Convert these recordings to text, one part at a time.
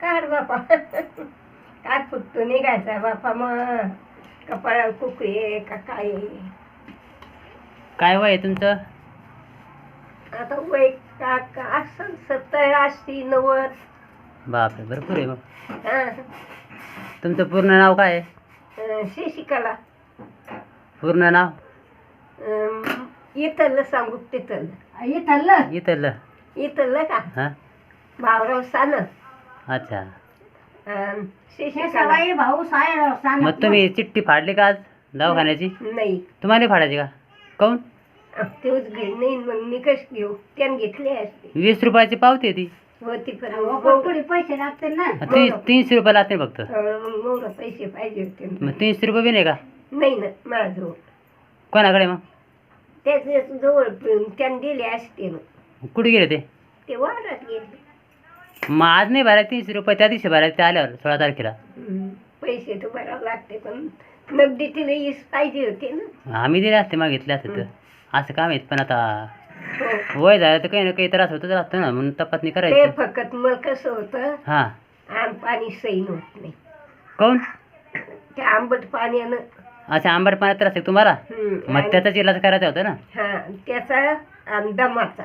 काढ बापा. काय फुटतो निघायचा बापा मग. कपाळाला कुकळे का काय काय वय आहे तुमचं? आता वय का का असं सत्तर ऐंशी नव्वद. बापरे भरपूर आहे मग. हा. तुमचं पूर्ण नाव काय आहे? शशिकला. पूर्ण नाव? अं, इथलं सांगू तिथलं. इथलं? इथलं. इथलं का? हां. भावराव सान अच्छा. अं, हे शशिकला सवाई भाऊ साय सांग मग तुम्ही चिठ्ठी फाडली का आज दवाखान्याची? नाही. तुम्हाला नाही फाडायची का? काऊन? तेच घे नाही मग मी कशी घेऊ? त्यानं घेतली असते. वीस रुपयाची पावती आहे ती होती पण थोडे पैसे लागतील ना. ती तीनशे रुपये लागते फक्त. मग मोर पैसे पाहिजे होते मग तीनशे रुपये बी नाही का? नाही ना माझं. कोणाकडे मग? त्याच्याजवळ त्यानं दिले असते ना कुठे गेले ते? ते वाढत गेले. मग आज नाही भरायचे तीनशे रुपये त्या दिवशी भरायचे ते आल्यावर सोळा तारखेला. हम्म. पैसे तर भरावं लागते पण नगदी तिला पाहिजे होते ना. आम्ही दिले असते मागितले असते तर. असं काम आहेत पण आता. हो. वय झालं तर काही ना काही त्रास होतच राहतो ना म्हणून तपासणी ते करायची फक्त मग कसं होतं हां. आम पाणी सैन होत नाही. काऊन त्या आंबट पाण्यानं. अच्छा आंबट पाण्यात त्रास आहे तुम्हाला? हम्म, मग आणि- त्याचाच इलाज करायचा होता ना? हा त्याचा आणि दमाचा.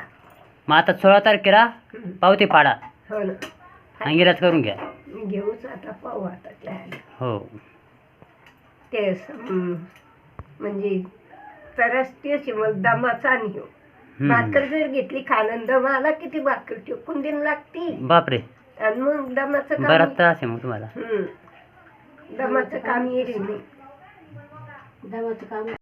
मग आता सोळा तारखेला हम्म. पावती फाडा. हो ना. इलाज करून घ्या. घेऊच आता पाहू आता काय हो. ते स- म्हणजे तरच तेच मग दमाचा आणि ह्यो. भाकर जर घेतली खाणं दम आला किती भाकर टिकून दिन लागती. बापरे. आणि मग दमाचं काम बराच त्रास आहे मग तुम्हाला. हम्म. दमाचं काम येईल. नाही दवाचं काम